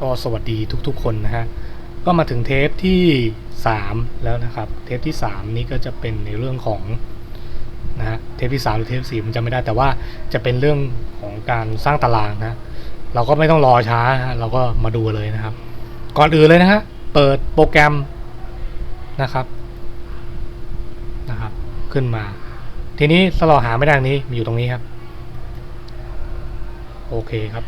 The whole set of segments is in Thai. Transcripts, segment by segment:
ก็สวัสดีทุกๆคนนะฮะก็มาถึงเทปที่ 3 แล้วนะครับ เทปที่ 3 นี้ก็จะเป็นในเรื่องของนะฮะเทปที่3หรือเทป4ผมจำไม่ได้ แต่ว่าจะเป็นเรื่องของการสร้างตารางนะเราก็ไม่ต้องรอช้าฮะเราก็มาดูเลยนะครับ ก่อนอื่นเลยนะฮะเปิดโปรแกรมนะครับนะครับ ขึ้นมา ทีนี้ถ้าเราหาไม่ได้นี้มีอยู่ตรงนี้ครับ โอเคครับ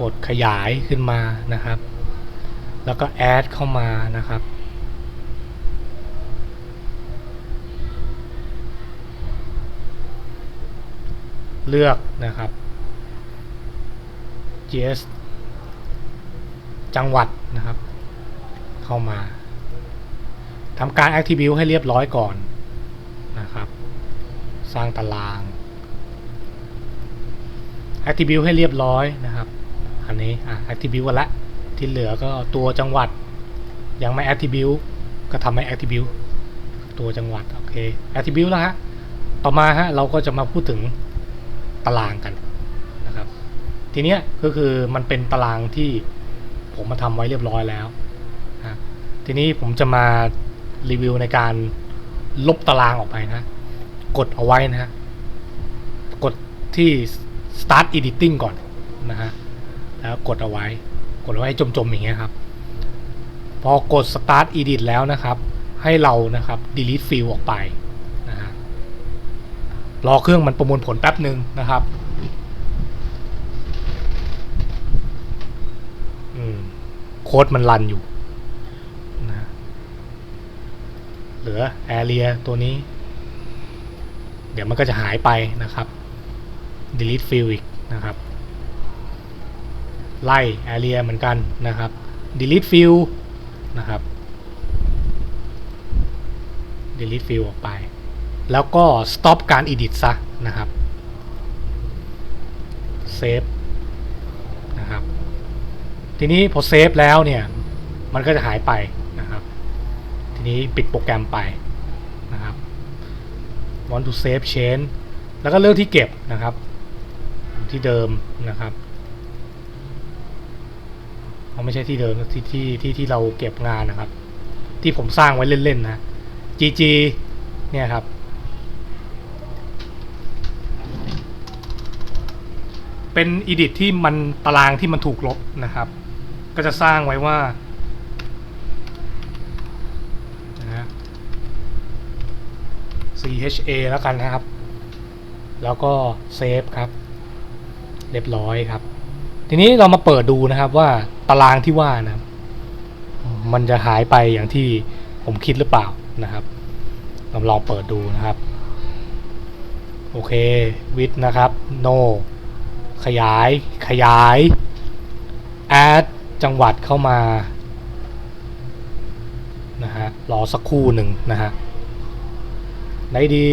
กดขยายขึ้นมานะครับ แล้วก็แอดเข้ามานะครับ เลือกนะครับ GS จังหวัดนะครับ เข้ามาทำการ Activate ให้เรียบร้อยก่อนนะครับ สร้างตาราง Activate ให้เรียบร้อยนะครับ อันนี้อะ Activate กันละ ที่เหลือก็ตัวจังหวัด ยังไม่ Activate ก็ทำให้ Activate ตัวจังหวัด โอเค Activate แล้วฮะ ต่อมาฮะ เราก็จะมาพูดถึงตารางกันนะครับ ทีเนี้ยก็คือมันเป็นตารางที่ผมมาทำไว้เรียบร้อยแล้วนะทีนี้ผมจะมารีวิวในการลบตารางออกไปนะ กดเอาไว้นะฮะ กดที่ start editing ก่อนนะฮะ แล้วกดเอาไว้ กดเอาไว้จมๆอย่างเงี้ยครับ พอกด start edit แล้วนะครับ ให้เรานะครับ delete field ออกไปนะฮะรอเครื่องมันประมวลผลแป๊บหนึ่งนะครับอืมโค้ดมันรันอยู่นะเหลือ area ตัวนี้ เดี๋ยวมันก็จะหายไปนะครับ delete field อีกนะครับ ไล่ area เหมือนกันนะครับ delete field นะครับ delete field ออกไป แล้วก็ stop การ edit ซะนะครับ save นะครับ ทีนี้พอเซฟแล้วเนี่ย มันก็จะหายไปนะครับ ทีนี้ปิดโปรแกรมไปนะครับ want to save change แล้วก็เลือกที่เก็บนะครับ ที่เดิมนะครับ เอาไม่ใช่ที่เดิมที่ที่ที่ที่เราเก็บงานนะครับ ที่ผมสร้างไว้เล่นๆนะ gg เนี่ยครับ เป็น edit ที่มันตารางที่มันถูกลบนะครับ ก็จะสร้างไว้ว่านะ CHA แล้วกันนะครับ แล้วก็เซฟครับ เรียบร้อยครับ ทีนี้เรามาเปิดดูนะครับว่าารางที่ว่านะมันจะหายไปอย่างที่ผมคิดหรือเปล่านะครับเราลองเปิดดูนะครับ โอเควิดนะครับ no ขยายขยาย add จังหวัดเข้ามานะฮะรอสักครู่หนึ่งนะฮะไหนดี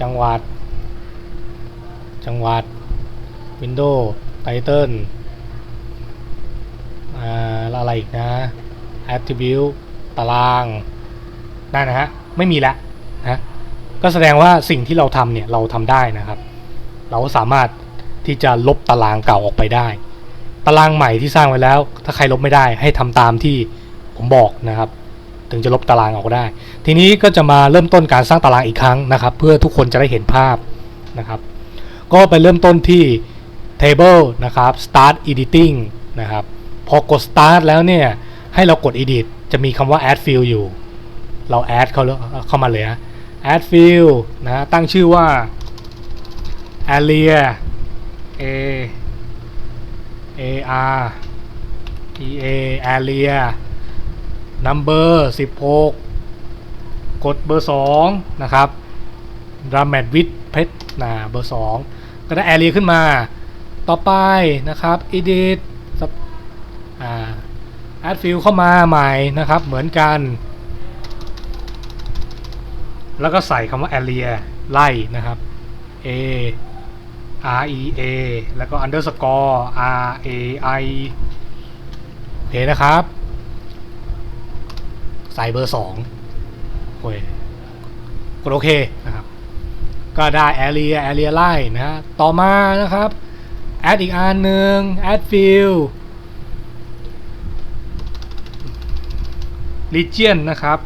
จังหวัด จังหวัด Windows Title อ่าแล้วอะไรอีกนะ Attribute ตารางนั่นนะฮะ ไม่มีแล้วนะก็แสดงว่าสิ่งที่เราทำเนี่ยเราทำได้นะครับ เราสามารถที่จะลบตารางเก่าออกไปได้ ตารางใหม่ที่สร้างไว้แล้ว ถ้าใครลบไม่ได้ให้ทำตามที่ผมบอกนะครับ ถึงจะลบตารางออกได้ ทีนี้ก็จะมาเริ่มต้นการสร้างตารางอีกครั้งนะครับ เพื่อทุกคนจะได้เห็นภาพนะครับ ก็ไปเริ่มต้นที่ table นะครับ start editing นะครับ พอกด start แล้วเนี่ย ให้เรากด edit จะมีคำว่า add field อยู่ เรา add เขาเข้ามาเลยนะ add field นะตั้งชื่อว่า area a a r e a area number 16 กดเบอร์ 2 นะครับ r a m a t width เพชรนะเบอร์ 2 ก็ได้ area ขึ้นมา ต่อไปนะครับ edit อ่า add field เข้ามาใหม่นะครับ เหมือนกัน แล้วก็ใส่คำว่า area ไล่นะครับ a r e a แล้วก็ underscore r a i โอเคนะครับ ใส่เบอร์2โอ้ยกดโอเคนะครับ ก็ได้ area area ไล่นะฮะต่อมานะครับ add อีกอันหนึ่ง add field region นะครับ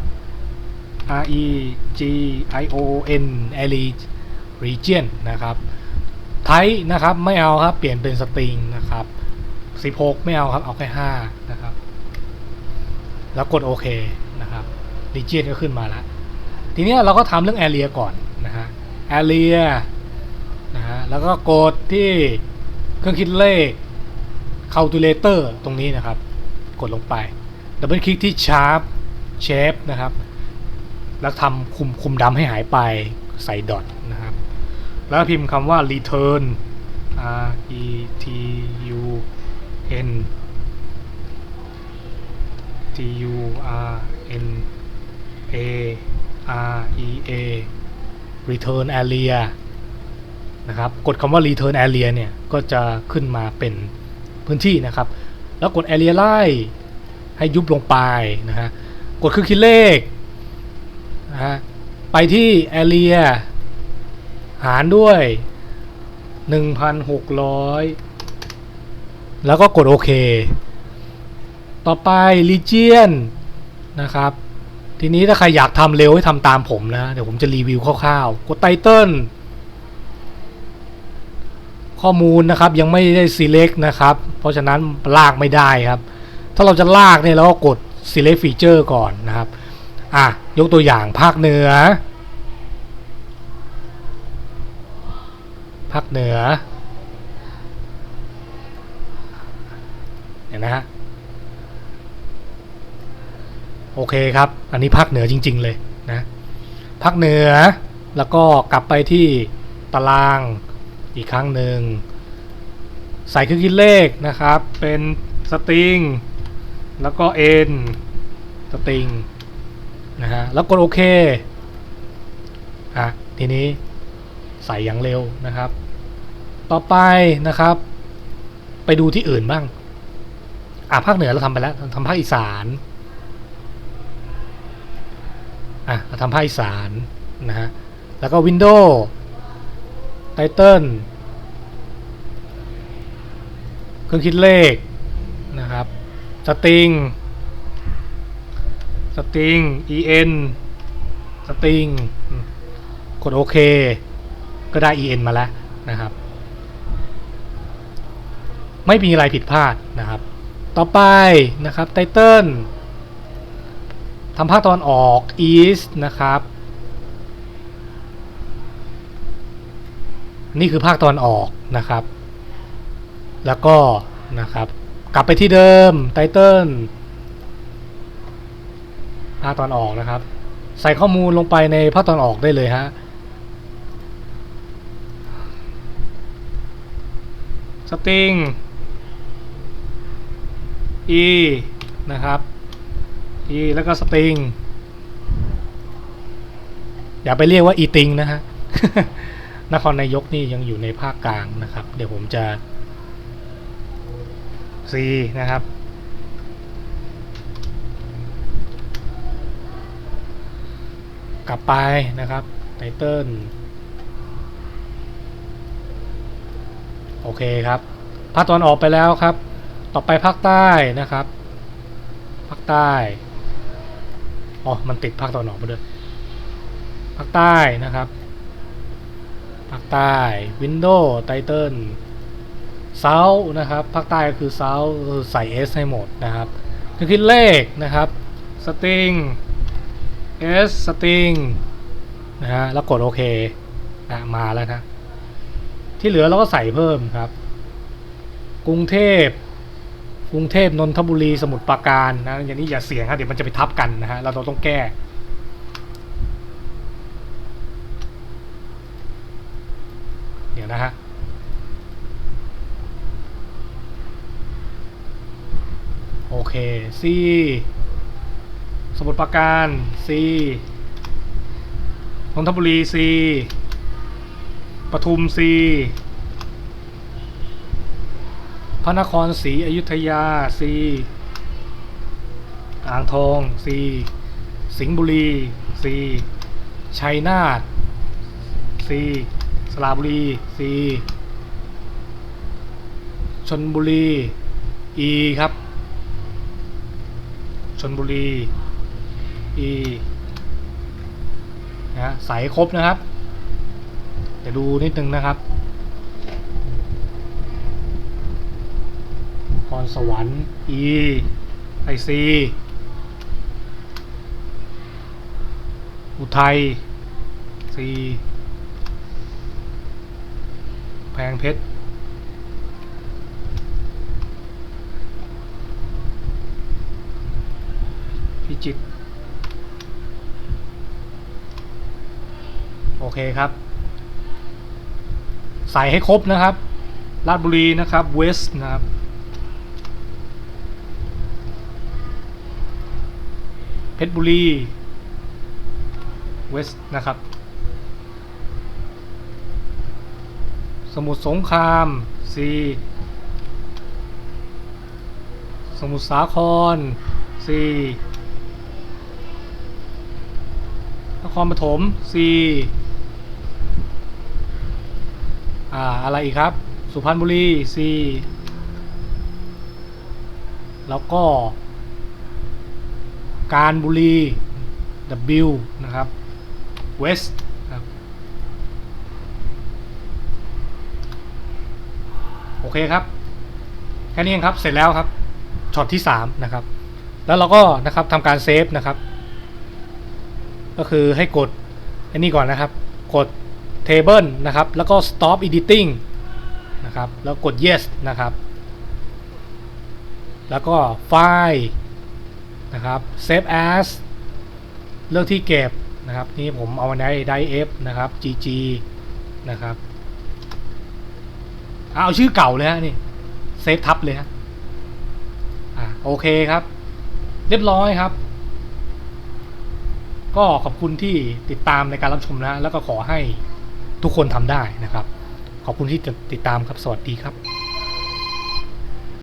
R E G I O N area region นะครับ type นะครับไม่เอาครับ เปลี่ยนเป็นสตริงนะครับ 16 ไม่เอาครับ เอาแค่ 5 นะครับ แล้วกดโอเคนะครับ region ก็ขึ้นมาแล้ว ทีนี้เราก็ทำเรื่อง area ก่อนนะฮะ area นะฮะ แล้วก็กดที่ เครื่องคิดเลข calculator ตรงนี้นะครับ กดลงไปดับเบิลคลิกที่ sharp shape นะครับ แล้วทำคุมคุมดำให้หายไปใส่ดอทนะครับ แล้วพิมพ์คำว่า return r e t u n t u r n a r e a return area นะครับกดคำว่า return area เนี่ยก็จะขึ้นมาเป็นพื้นที่นะครับ แล้วกด area ไล่ให้ยุบลงไปนะฮะกดคือคิดเลขนะฮะไปที่ area หารด้วย 1,600 แล้วก็กดโอเค ต่อไป region นะครับทีนี้ถ้าใครอยากทำเร็วให้ทำตามผมนะ เดี๋ยวผมจะรีวิวคร่าวๆ กดไตเติล ข้อมูลนะครับยังไม่ได้ select นะครับ เพราะฉะนั้นลากไม่ได้ครับ ถ้าเราจะลากเนี่ยเราก็กด select feature ก่อนนะครับอะยกตัวอย่างภาคเหนือ ภาคเหนือเห็นนะฮะโอเคครับ อันนี้ภาคเหนือจริง ๆ เลยนะภาคเหนือแล้วก็กลับไปที่ตาราง อีกครั้งหนึ่ง ใส่เครื่องคิดเลขนะครับ เป็นสตริง แล้วก็ n สตริงนะฮะแล้วกดโอเคอะทีนี้ใส่อย่างเร็วนะครับ ต่อไปนะครับ ไปดูที่อื่นบ้างอะภาคเหนือเราทำไปแล้วทำภาคอีสานอะเราทำภาคอีสานนะฮะแล้วก็ Windows Title เครื่องคิดเลขนะครับสตริงสตริง en สตริงกดโอเค ก็ได้ en มาแล้วนะครับ ไม่มีอะไรผิดพลาดนะครับ ต่อไปนะครับไตเติลทำภาคตอนออก east นะครับ นี่คือภาคตอนออกนะครับ แล้วก็นะครับ กลับไปที่เดิมไตเติลภาคตอนออกนะครับ ใส่ข้อมูลลงไปในภาคตอนออกได้เลยฮะสตริง e นะครับ e แล้วก็สตริง อย่าไปเรียกว่า e ติงนะฮะ นครนายกนี่ยังอยู่ในภาคกลางนะครับ เดี๋ยวผมจะ C นะครับ กลับไปนะครับไตเติลโอเคครับภาคตอนออกไปแล้วครับ ต่อไปภาคใต้นะครับภาคใต้อ๋อมันติดภาคตอนออกมาด้วยภาคใต้นะครับ ภาคใต้ Windows Title เซานะครับภาคใต้ก็คือเซาคือใส่ S ให้หมดนะครับคือคิดเลขนะครับสตริง S สตริงนะฮะแล้วกดโอเคนะมาแล้วนะที่เหลือเราก็ใส่เพิ่มครับ กรุงเทพกรุงเทพนนทบุรีสมุทรปราการนะอย่างนี้อย่าเสียงครับเดี๋ยวมันจะไปทับกันนะฮะเราต้องแก้ เดี๋ยว นะฮะโอเค C สมุทรปราการ C นนทบุรี C ปทุม C พระนครศรีอยุธยา C อ่างทอง C สิงห์บุรี C ชัยนาท C สระบุรี C ชนบุรี E ครับชนบุรี E นะฮะใสครบนะครับ เดี๋ยวดูนิดนึงนะครับพรสวรรค์ E I C อุทัย C พงเพชรพิจิตรโอเคครับ ใส่ให้ครบนะครับราชบุรีนะครับเวสนะครับเพชรบุรีเวสนะครับ สมุทรสงคราม C สมุทรสาคร C นครปฐม C อ่า อะไรอีกครับ สุพรรณบุรี C แล้วก็ การบุรี W นะครับ West ครับ โอ เคครับ แค่นี้เองครับ เสร็จแล้วครับ ช็อตที่3นะครับ แล้วเราก็นะครับทำการเซฟนะครับ ก็คือให้กดอันนี้ก่อนนะครับ กด table นะครับ แล้วก็ stop editing นะครับ แล้วกด yes นะครับ แล้วก็ไฟล์นะครับ save as เลือกที่เก็บนะครับ นี่ผมเอาในไดเอฟนะครับ gg นะครับ เอาชื่อเก่าเลยฮะนี่เซฟทับเลยฮะอ่าโอเคครับ เรียบร้อยครับ ก็ขอบคุณที่ติดตามในการรับชมนะ แล้วก็ขอให้ทุกคนทำได้นะครับ ขอบคุณที่ติดตามครับ สวัสดีครับ